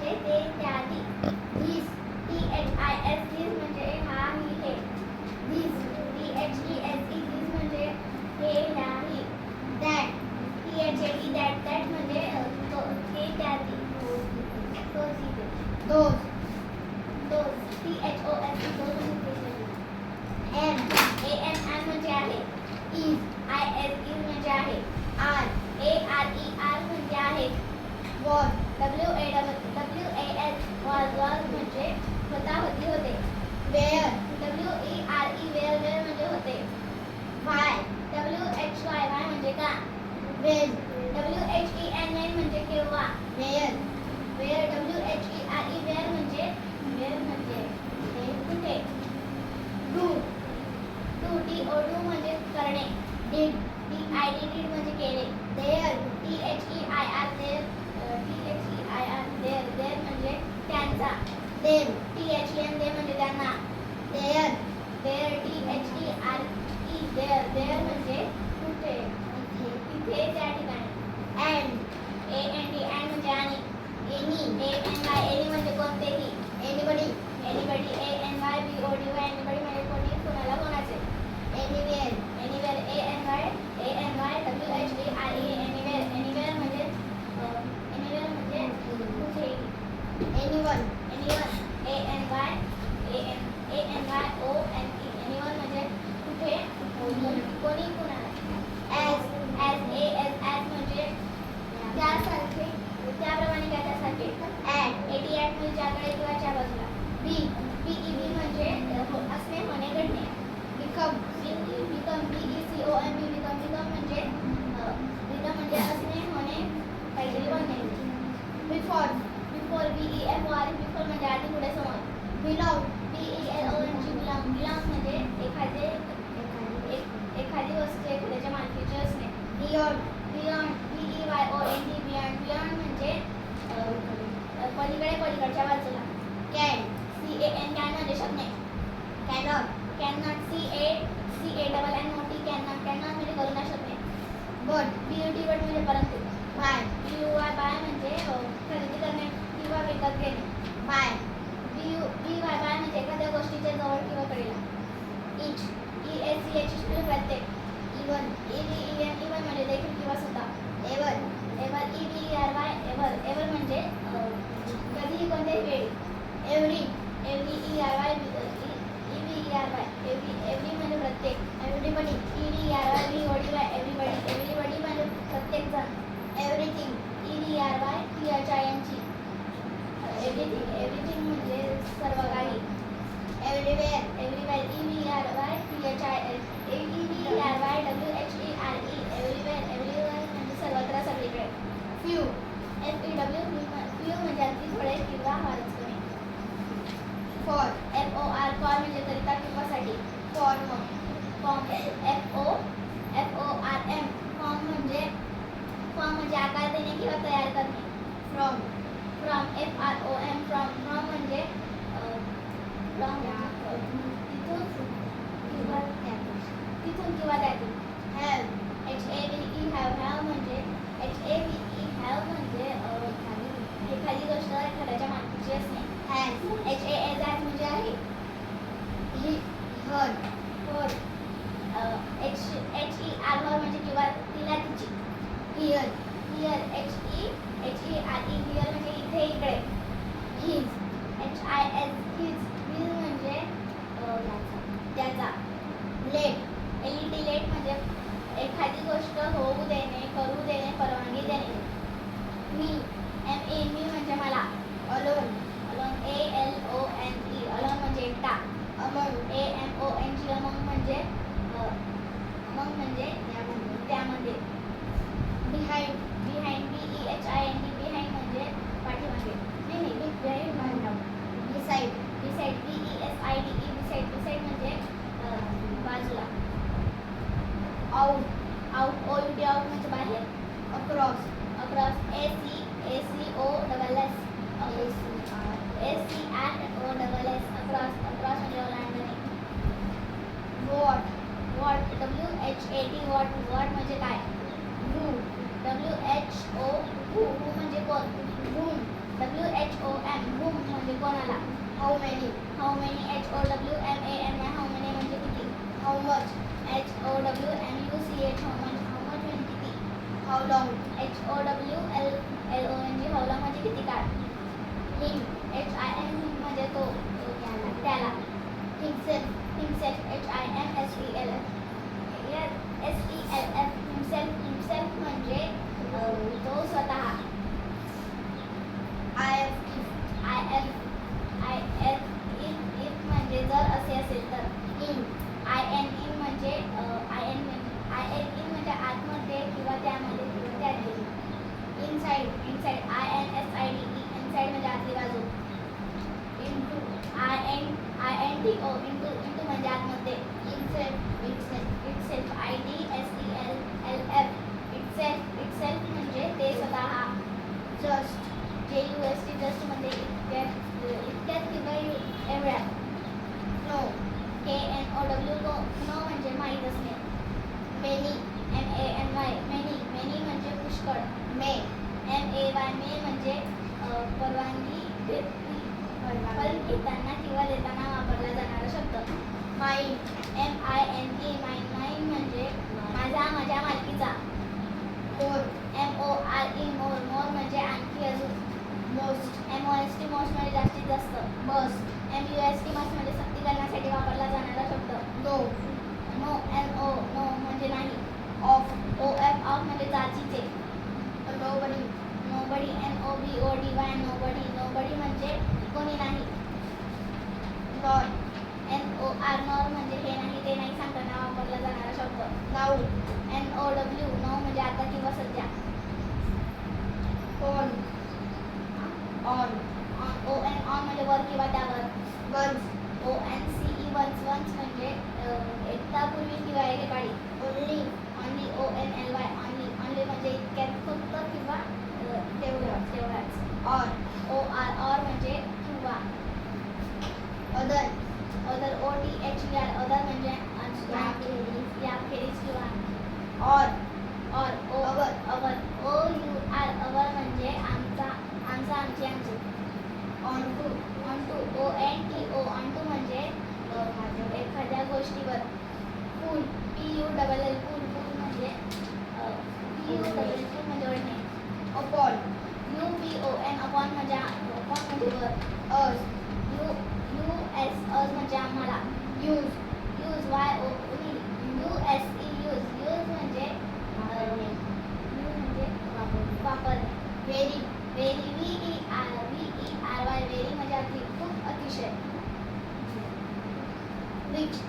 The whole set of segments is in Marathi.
Cái 奶 केव्हा? Where. Where W H E R E where म्हणजे? वेअर म्हणजे हे कुठे? Do. Do D O do म्हणजे करणे. Did D I D did म्हणजे केले. Their T H E I R their T H E I R their. Their म्हणजे त्यांचा. Them T H N they म्हणजे त्यांना. There there T H E R E there. There म्हणजे कुठे? तिथे त्या ठिकाणी. And A N D and म्हणजे आणि any A N Y any म्हणजे कोणतेही anybody anybody A N Y B O D Y anybody म्हणजे कोणी कोणाला कोणाचे एनीवेअर विकत घेणे. By. B U B Y by म्हणजे एखाद्या गोष्टीच्या जवळ किंवा कडेला. Each E S C H म्हणजे प्रत्येक. Even E B E N even म्हणजे देखील किंवा सुद्धा. Ever ever E B E R Y ever ever म्हणजे कधीही कोणत्याही वेळी. Every every E R Y E B E R Y every every म्हणजे प्रत्येक everybody E D R Y B O D Y everybody everybody म्हणजे प्रत्येक जण everything E D R Y T H I एनची everything everything म्हणजे सर्व काही everywhere everywhere E B R Y T H I L A E B R Y W H E R E everywhere everywhere म्हणजे सर्वत्र सगळीकडे few F E W few म्हणजे अगदी थोडे किंवा फारच कमी for F O R for म्हणजे करिता किंवा साठी form form F O F O R M form म्हणजे फॉर्म म्हणजे आकार देणे किंवा तयार करणे from from F R O M from from म्हणजे फ्रॉम तिथून किंवा त्यातून तिथून किंवा त्यातून have H A V E have have म्हणजे H A V E have म्हणजे अ, एखादी गोष्ट एखाद्याच्या मालकीची असणे has H A S has म्हणजे आहे ही her her H H R म्हणजे किंवा तिला तिची here here H E H E R E here म्हणजे इथे इकडे. His H I S his his म्हणजे त्याचा. Let L E T let म्हणजे एखादी गोष्ट होऊ देणे करू देणे परवानगी देणे. Me M A out out O U T out म्हणजे बाहेर across across A C A C O double S A C R O double S across across म्हणजे ओलांडणे what what W H A T what what म्हणजे काय हू। W H O who who म्हणजे कोण whom W H O M whom म्हणजे कोणाला how many how many H O W M A N Y how many म्हणजे किती how much H O W M U C H how much how much will it be? How long? H O W L L O N G how long म्हणजे किती काळ? Him H I M म्हणजे तो याला त्याला himself himself H I M S E L F S E L F himself himself म्हणजे तो स्वतः I F I F Thank you. Nobody O D Y म्हणजे कोणी नाही. Nor N O R nor म्हणजे हे नाही ते नाही सांगताना वापरला जाणारा शब्द. Now N O W no म्हणजे आता किंवा सध्या. On on O N on म्हणजे वर किंवा त्यावर. Once O N C E once once म्हणजे एकदा पूर्वी किंवा एकेकाळी only only O N L Y only only म्हणजे इतक्यात फक्त किंवा तेवढं तेवढाच ऑन ओ आर ऑर म्हणजे किंवा. Other other O T H E R other म्हणजे. याखेरीज याखेरीज किंवा. Or or O our. Our O U R our म्हणजे आमचा आमचा आमची आमची onto onto O N T O onto म्हणजे अ, माझ्या एखाद्या गोष्टीवर pull P U double L pull pull म्हणजे P U double L pull म्हणजे ओढणे upon U P O N upon म्हणजे अपॉन म्हणजे वर us U U S us म्हणजे आम्हाला. Use use Y O U S E use use म्हणजे म्हणजे वापरणे. Very very V E R V E R Y very म्हणजे अति खूप अतिशय. Rich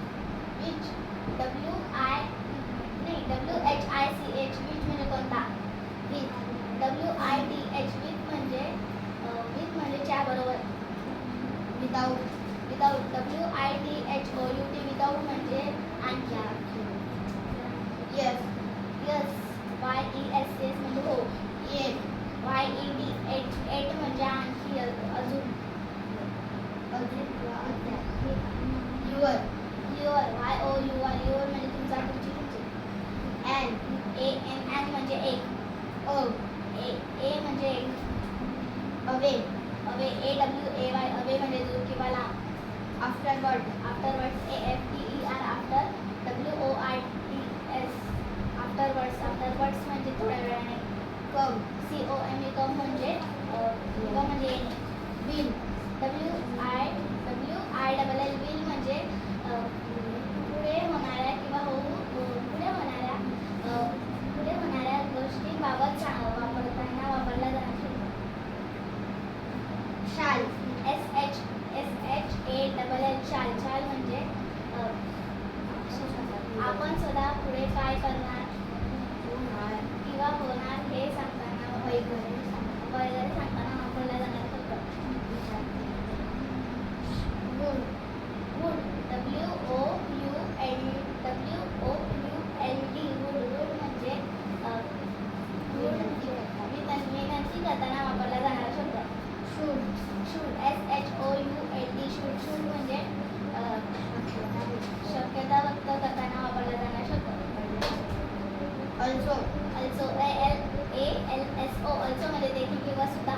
also also A L A L S O also म्हणजे देखील किंवा सुद्धा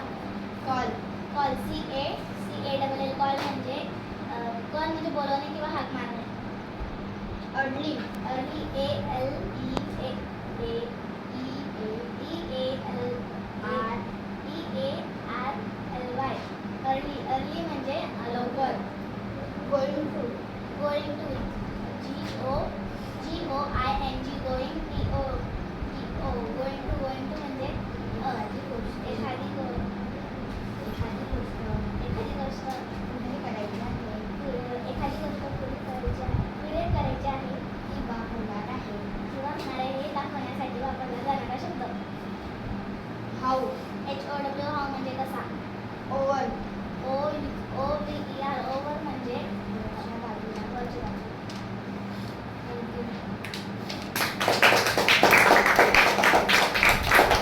call call C A C A double L call म्हणजे कॉल म्हणजे बोलवणे किंवा हाक मारणे. Early early A L E A A E A E A L R E A R L Y early early म्हणजे लवकर going to going to G O G O I N G O T O going to going to म्हणजे एखादी एखादी गोष्ट एखादी गोष्ट म्हणजे पुढे करायची आहे एखादी गोष्ट